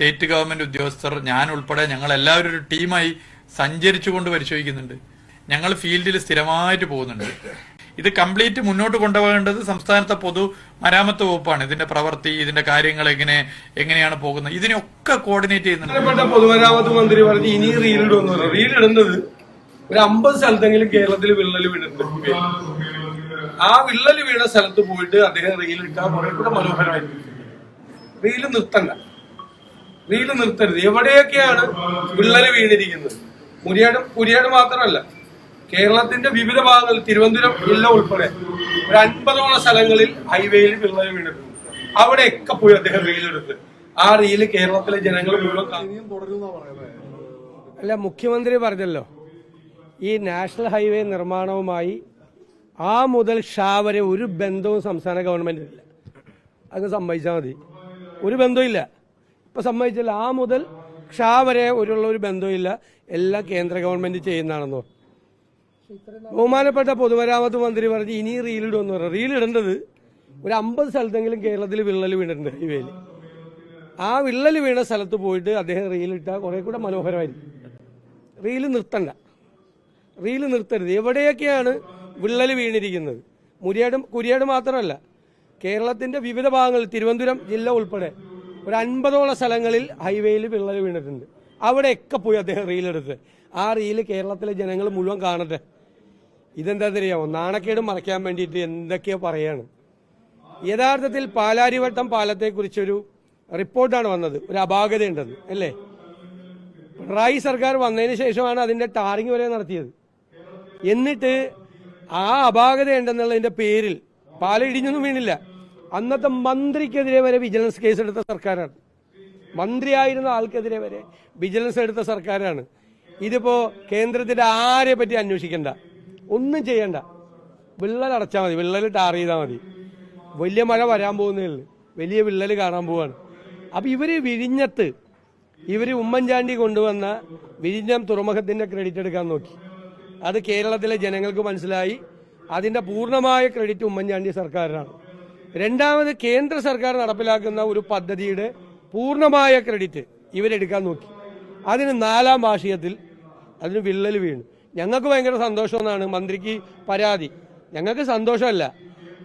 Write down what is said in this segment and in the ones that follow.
State government ഉദ്യോഗസ്ഥർ ഞാൻ ഉൾപ്പെടെ ഞങ്ങൾ എല്ലാവരും ഒരു ടീമായി സഞ്ചരിച്ചുകൊണ്ട് പരിശോധിക്കുന്നുണ്ട്. ഞങ്ങൾ ഫീൽഡിൽ സ്ഥിരമായിട്ട് പോകുന്നുണ്ട്. ഇത് കംപ്ലീറ്റ് മുന്നോട്ട് കൊണ്ടുപോകേണ്ടത് സംസ്ഥാനത്തെ പൊതു മരാമത്ത് വകുപ്പാണ്. ഇതിന്റെ പ്രവൃത്തി ഇതിന്റെ കാര്യങ്ങൾ എങ്ങനെ എങ്ങനെയാണ് പോകുന്നത്? ഇതിനൊക്കെ കോർഡിനേറ്റ് ചെയ്യുന്നുണ്ട്. പൊതുമരാമത്ത് മന്ത്രി പറഞ്ഞു ഇനി പറഞ്ഞു റീൽ ഇടുന്നത് ഒരു അമ്പത് സ്ഥലത്തെങ്കിലും കേരളത്തിൽ വിള്ളൽ വീണിട്ടുണ്ട്. ആ വിള്ളൽ വീണ സ്ഥലത്ത് പോയിട്ട് അദ്ദേഹം റീൽ ഇട്ടാൽ കുറെ കൂടെ മനോഹരമായിരിക്കും. റീൽ നിർത്തണ്ട. റീൽ നിർത്തരുത്. എവിടെയൊക്കെയാണ് വിള്ളൽ വീണിരിക്കുന്നത്? മുരിയാട് പുരിയാട് മാത്രമല്ല കേരളത്തിന്റെ വിവിധ ഭാഗങ്ങളിൽ തിരുവനന്തപുരം ജില്ല ഉൾപ്പെടെ ഒരു അൻപതോളം സ്ഥലങ്ങളിൽ ഹൈവേയിൽ വിള്ളൽ വീണിട്ടുണ്ട്. അവിടെയൊക്കെ പോയി അദ്ദേഹം റീലെടുത്ത് ആ റീൽ കേരളത്തിലെ ജനങ്ങൾ അല്ല മുഖ്യമന്ത്രി പറഞ്ഞല്ലോ ഈ നാഷണൽ ഹൈവേ നിർമ്മാണവുമായി ആ മുതൽ ഷാ വരെ ഒരു ബന്ധവും സംസ്ഥാന ഗവൺമെന്റിനില്ല അങ്ങ് സമ്മതിച്ചാൽ മതി. ഒരു ബന്ധവുമില്ല. ഇപ്പൊ സമ്മതിച്ചില്ല. ആ മുതൽ ഷാ വരെ ഒരുള്ള ഒരു ബന്ധമില്ല എല്ലാം കേന്ദ്ര ഗവൺമെന്റ് ചെയ്യുന്നതാണെന്ന് ബഹുമാനപ്പെട്ട പൊതുമരാമത്ത് മന്ത്രി പറഞ്ഞു ഇനി റീലിടുമെന്ന് പറഞ്ഞു. റീലിടേണ്ടത് ഒരു അമ്പത് സ്ഥലത്തെങ്കിലും കേരളത്തിൽ വിള്ളൽ വീണിട്ടുണ്ട് ഹൈവേയിൽ. ആ വിള്ളൽ വീണ സ്ഥലത്ത് പോയിട്ട് അദ്ദേഹം റീലിട്ടാൽ കുറെ കൂടെ മനോഹരമായിരിക്കും. റീൽ നിർത്തണ്ട. റീൽ നിർത്തരുത്. എവിടെയൊക്കെയാണ് വിള്ളൽ വീണിരിക്കുന്നത്? മുരിയാട് കുരിയാട് മാത്രമല്ല കേരളത്തിന്റെ വിവിധ ഭാഗങ്ങളിൽ തിരുവനന്തപുരം ജില്ല ഉൾപ്പെടെ ഒരു അൻപതോളം സ്ഥലങ്ങളിൽ ഹൈവേയിൽ വിള്ളൽ വീണിട്ടുണ്ട്. അവിടെയൊക്കെ പോയി അദ്ദേഹം റീലെടുത്ത് ആ റീൽ കേരളത്തിലെ ജനങ്ങൾ മുഴുവൻ കാണട്ടെ. ഇതെന്താ അറിയാമോ നാണക്കേട് മറയ്ക്കാൻ വേണ്ടിയിട്ട് എന്തൊക്കെയോ പറയാണ്. യഥാർത്ഥത്തിൽ പാലാരിവട്ടം പാലത്തെക്കുറിച്ചൊരു റിപ്പോർട്ടാണ് വന്നത്. ഒരു അപാകതയുണ്ടെന്ന് അല്ലേ? പിണറായി സർക്കാർ വന്നതിന് ശേഷമാണ് അതിന്റെ ടാറിങ് വരെ നടത്തിയത്. എന്നിട്ട് ആ അപാകത ഉണ്ടെന്നുള്ളതിന്റെ പേരിൽ പാലം ഇടിഞ്ഞൊന്നും വീണില്ല. അന്നത്തെ മന്ത്രിക്കെതിരെ വരെ വിജിലൻസ് കേസ് എടുത്ത സർക്കാരാണ്. മന്ത്രിയായിരുന്ന ആൾക്കെതിരെ വരെ വിജിലൻസ് എടുത്ത സർക്കാരാണ്. ഇതിപ്പോ കേന്ദ്രത്തിന്റെ ആരെ പറ്റി അന്വേഷിക്കണ്ട. ഒന്നും ചെയ്യണ്ട. വിള്ളൽ അടച്ചാൽ മതി. വിള്ളൽ ടാർ ചെയ്താൽ മതി. വലിയ മഴ വരാൻ പോകുന്നേ വലിയ വിള്ളൽ കാണാൻ പോവാണ്. അപ്പൊ ഇവർ വിഴിഞ്ഞത്ത് ഇവർ ഉമ്മൻചാണ്ടി കൊണ്ടുവന്ന വിഴിഞ്ഞം തുറമുഖത്തിന്റെ ക്രെഡിറ്റ് എടുക്കാൻ നോക്കി. അത് കേരളത്തിലെ ജനങ്ങൾക്ക് മനസ്സിലായി. അതിന്റെ പൂർണമായ ക്രെഡിറ്റ് ഉമ്മൻചാണ്ടി സർക്കാരിനാണ്. രണ്ടാമത് കേന്ദ്ര സർക്കാർ നടപ്പിലാക്കുന്ന ഒരു പദ്ധതിയുടെ പൂർണമായ ക്രെഡിറ്റ് ഇവരെടുക്കാൻ നോക്കി. അതിന് നാലാം ഭാഷയത്തിൽ അതിന് വിള്ളൽ വീണു. ഞങ്ങൾക്ക് ഭയങ്കര സന്തോഷമെന്നാണ് മന്ത്രിക്ക് പരാതി. ഞങ്ങൾക്ക് സന്തോഷമല്ല.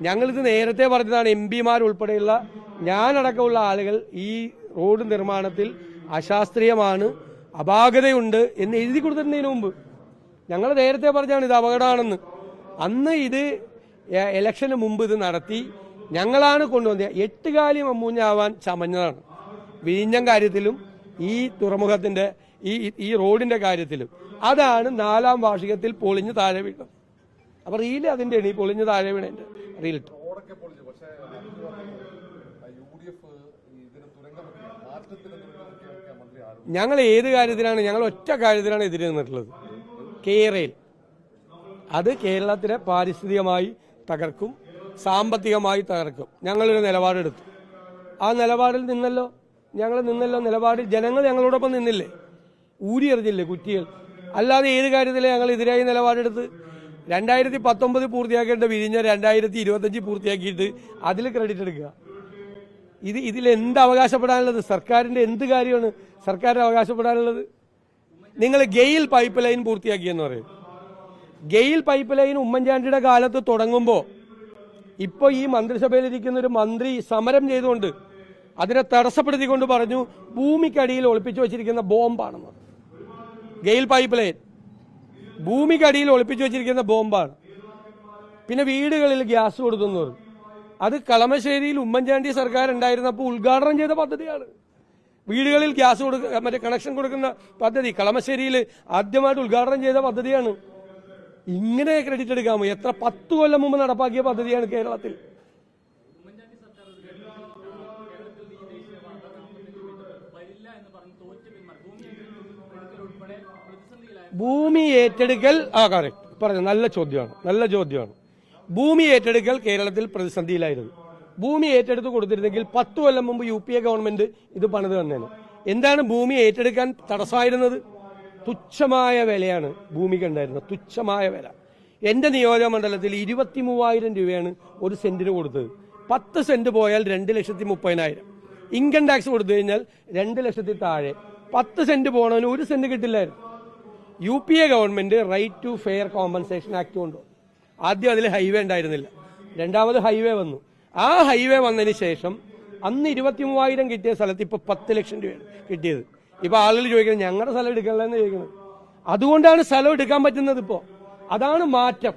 ഞങ്ങളിത് നേരത്തെ പറഞ്ഞതാണ് എം പിമാർ ഉൾപ്പെടെയുള്ള ഞാനടക്കമുള്ള ആളുകൾ ഈ റോഡ് നിർമ്മാണത്തിൽ അശാസ്ത്രീയമാണ് അപാകതയുണ്ട് എന്ന് എഴുതി കൊടുത്തിരുന്നതിന് മുമ്പ്. ഞങ്ങൾ നേരത്തെ പറഞ്ഞാണ് ഇത് അപകടമാണെന്ന്. അന്ന് ഇത് ഇലക്ഷന് മുമ്പ് ഇത് നടത്തി. ഞങ്ങളാണ് കൊണ്ടുവന്നത്. എട്ടുകാലി മമ്മൂഞ്ഞാവാൻ ചമഞ്ഞതാണ്. വിഴിഞ്ഞം കാര്യത്തിലും ഈ തുറമുഖത്തിന്റെ ഈ ഈ റോഡിന്റെ കാര്യത്തിലും. അതാണ് നാലാം വാർഷികത്തിൽ പൊളിഞ്ഞ് താഴെ വീണത്. അപ്പൊ റീൽ അതിന്റെ ആണ് ഈ പൊളിഞ്ഞ്. താഴെ വീണതിന്റെ റീലിട്ട് ഞങ്ങൾ ഏത് കാര്യത്തിലാണ് ഞങ്ങൾ ഒറ്റ കാര്യത്തിലാണ് എതിരെ നിന്നിട്ടുള്ളത്. കേരയിൽ അത് കേരളത്തിലെ പാരിസ്ഥിതികമായി തകർക്കും. സാമ്പത്തികമായി തകർക്കും. ഞങ്ങളൊരു നിലപാടെടുത്തു. ആ നിലപാടിൽ നിന്നല്ലോ ഞങ്ങൾ നിന്നല്ലോ നിലപാടിൽ ജനങ്ങൾ ഞങ്ങളോടൊപ്പം നിന്നില്ലേ? ഊരി എറിഞ്ഞില്ലേ കുറ്റികൾ? അല്ലാതെ ഏത് കാര്യത്തിലേ ഞങ്ങൾ എതിരായി നിലപാടെടുത്ത്? രണ്ടായിരത്തി പത്തൊമ്പത് പൂർത്തിയാക്കേണ്ട വിരിഞ്ഞ രണ്ടായിരത്തി ഇരുപത്തഞ്ച് പൂർത്തിയാക്കിയിട്ട് അതിൽ ക്രെഡിറ്റ് എടുക്കുക. ഇത് ഇതിൽ എന്ത് അവകാശപ്പെടാനുള്ളത്? സർക്കാരിന്റെ എന്ത് കാര്യമാണ് സർക്കാർ അവകാശപ്പെടാനുള്ളത്? നിങ്ങൾ ഗെയിൽ പൈപ്പ് ലൈൻ പൂർത്തിയാക്കിയെന്ന് പറയും. ഗെയിൽ പൈപ്പ് ലൈൻ ഉമ്മൻചാണ്ടിയുടെ കാലത്ത് തുടങ്ങുമ്പോൾ ഇപ്പോൾ ഈ മന്ത്രിസഭയിലിരിക്കുന്ന ഒരു മന്ത്രി സമരം ചെയ്തുകൊണ്ട് അതിനെ തടസ്സപ്പെടുത്തിക്കൊണ്ട് പറഞ്ഞു ഭൂമിക്കടിയിൽ ഒളിപ്പിച്ചു വെച്ചിരിക്കുന്ന ബോംബാണെന്ന്. ഗെയിൽ പൈപ്പ് ലൈൻ ഭൂമിക്കടിയിൽ ഒളിപ്പിച്ചു വെച്ചിരിക്കുന്ന ബോംബാണ്. പിന്നെ വീടുകളിൽ ഗ്യാസ് കൊടുക്കുന്നവർ അത് കളമശ്ശേരിയിൽ ഉമ്മൻചാണ്ടി സർക്കാർ ഉണ്ടായിരുന്നപ്പോൾ ഉദ്ഘാടനം ചെയ്ത പദ്ധതിയാണ്. വീടുകളിൽ ഗ്യാസ് കൊടുക്കുക മറ്റേ കണക്ഷൻ കൊടുക്കുന്ന പദ്ധതി കളമശ്ശേരിയിൽ ആദ്യമായിട്ട് ഉദ്ഘാടനം ചെയ്ത പദ്ധതിയാണ്. ഇങ്ങനെ ക്രെഡിറ്റ് എടുക്കാമോ എത്ര പത്ത് കൊല്ലം മുമ്പ് നടപ്പാക്കിയ പദ്ധതിയാണ് കേരളത്തിൽ. ഭൂമി ഏറ്റെടുക്കൽ ആ കറക്റ്റ് പറഞ്ഞു നല്ല ചോദ്യമാണ് നല്ല ചോദ്യമാണ്. ഭൂമി ഏറ്റെടുക്കൽ കേരളത്തിൽ പ്രതിസന്ധിയിലായിരുന്നു. ഭൂമി ഏറ്റെടുത്ത് കൊടുത്തിരുന്നെങ്കിൽ പത്ത് കൊല്ലം മുമ്പ് യു പി എ ഗവൺമെന്റ് ഇത് പണിത് തന്നേനെ. എന്താണ് ഭൂമി ഏറ്റെടുക്കാൻ തടസ്സമായിരുന്നത്? തുച്ഛമായ വിലയാണ് ഭൂമിക്ക് ഉണ്ടായിരുന്നത്. തുച്ഛമായ വില. എന്റെ നിയോജക മണ്ഡലത്തിൽ ഇരുപത്തി മൂവായിരം രൂപയാണ് ഒരു സെന്റിന് കൊടുത്തത്. പത്ത് സെന്റ് പോയാൽ രണ്ട് ലക്ഷത്തി മുപ്പതിനായിരം. ഇൻകം ടാക്സ് കൊടുത്തു കഴിഞ്ഞാൽ രണ്ട് ലക്ഷത്തി താഴെ. പത്ത് സെന്റ് പോണവന് ഒരു cent കിട്ടില്ലായിരുന്നു. U P A government right to fair compensation act കൊണ്ടു. ആദ്യം അതിൽ ഹൈവേ ഉണ്ടായിരുന്നില്ല. രണ്ടാമത് ഹൈവേ വന്നു. ആ ഹൈവേ വന്നതിന് ശേഷം അന്ന് ഇരുപത്തി മൂവായിരം കിട്ടിയ സ്ഥലത്ത് ഇപ്പൊ പത്ത് ലക്ഷം രൂപയാണ് കിട്ടിയത്. ഇപ്പൊ ആളുകൾ ചോദിക്കുന്നത് ഞങ്ങളുടെ സ്ഥലം എടുക്കണമെന്ന് ചോദിക്കുന്നത്. അതുകൊണ്ടാണ് സ്ഥലം എടുക്കാൻ പറ്റുന്നത് ഇപ്പോ. അതാണ് മാറ്റം.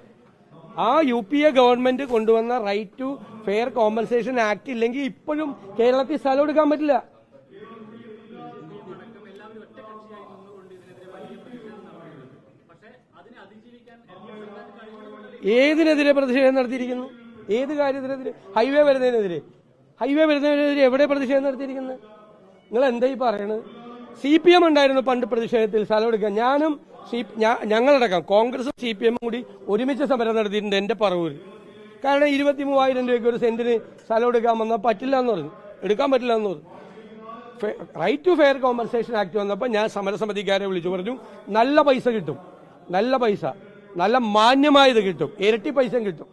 ആ യു പി എ ഗവൺമെന്റ് കൊണ്ടുവന്ന right to fair compensation act ഇല്ലെങ്കിൽ ഇപ്പോഴും കേരളത്തിൽ സ്ഥലം എടുക്കാൻ പറ്റില്ല. ഏതിനെതിരെ പ്രതിഷേധം നടത്തിയിരിക്കുന്നു? ഏത് കാര്യത്തിനെതിരെ? ഹൈവേ വരുന്നതിനെതിരെ. ഹൈവേ വരുന്നതിനെതിരെ എവിടെ പ്രതിഷേധം നടത്തിയിരിക്കുന്നത് നിങ്ങൾ എന്തായി പറയണത്? സി പി എം ഉണ്ടായിരുന്നു പണ്ട് പ്രതിഷേധത്തിൽ സ്ഥലം എടുക്കാൻ. ഞാനും സി ഞങ്ങളടക്കം കോൺഗ്രസും സി പി എമ്മും കൂടി ഒരുമിച്ച് സമരം നടത്തിയിട്ടുണ്ട് എന്റെ പറവൂര്. കാരണം ഇരുപത്തി മൂവായിരം രൂപയ്ക്ക് ഒരു സെന്റിന് സ്ഥലം എടുക്കാൻ വന്നാൽ പറ്റില്ല എന്ന് പറഞ്ഞു. എടുക്കാൻ പറ്റില്ല എന്ന് പറഞ്ഞു. Right to fair compensation act വന്നപ്പോൾ ഞാൻ സമരസമിതിക്കാരെ വിളിച്ചു പറഞ്ഞു നല്ല പൈസ കിട്ടും. നല്ല പൈസ. നല്ല മാന്യമായത് കിട്ടും. ഇരട്ടി പൈസ കിട്ടും.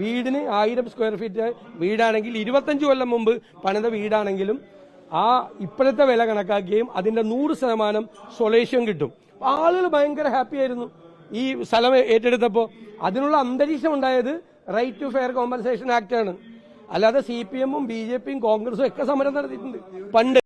വീടിന് ആയിരം സ്ക്വയർ ഫീറ്റ് വീടാണെങ്കിൽ ഇരുപത്തഞ്ച് കൊല്ലം മുമ്പ് പണിത വീടാണെങ്കിലും ആ ഇപ്പോഴത്തെ വില കണക്കാക്കുകയും അതിന്റെ നൂറ് ശതമാനം സൊലേഷൻ കിട്ടും. ആളുകൾ ഭയങ്കര ഹാപ്പി ആയിരുന്നു. ഈ സ്ഥലം ഏറ്റെടുത്തപ്പോൾ അതിനുള്ള അന്തരീക്ഷം ഉണ്ടായത് right to fair compensation act ആണ്. അല്ലാതെ സി പി എമ്മും ബി ജെ പിയും കോൺഗ്രസും ഒക്കെ സമരം നടത്തിയിട്ടുണ്ട്. പണ്ട്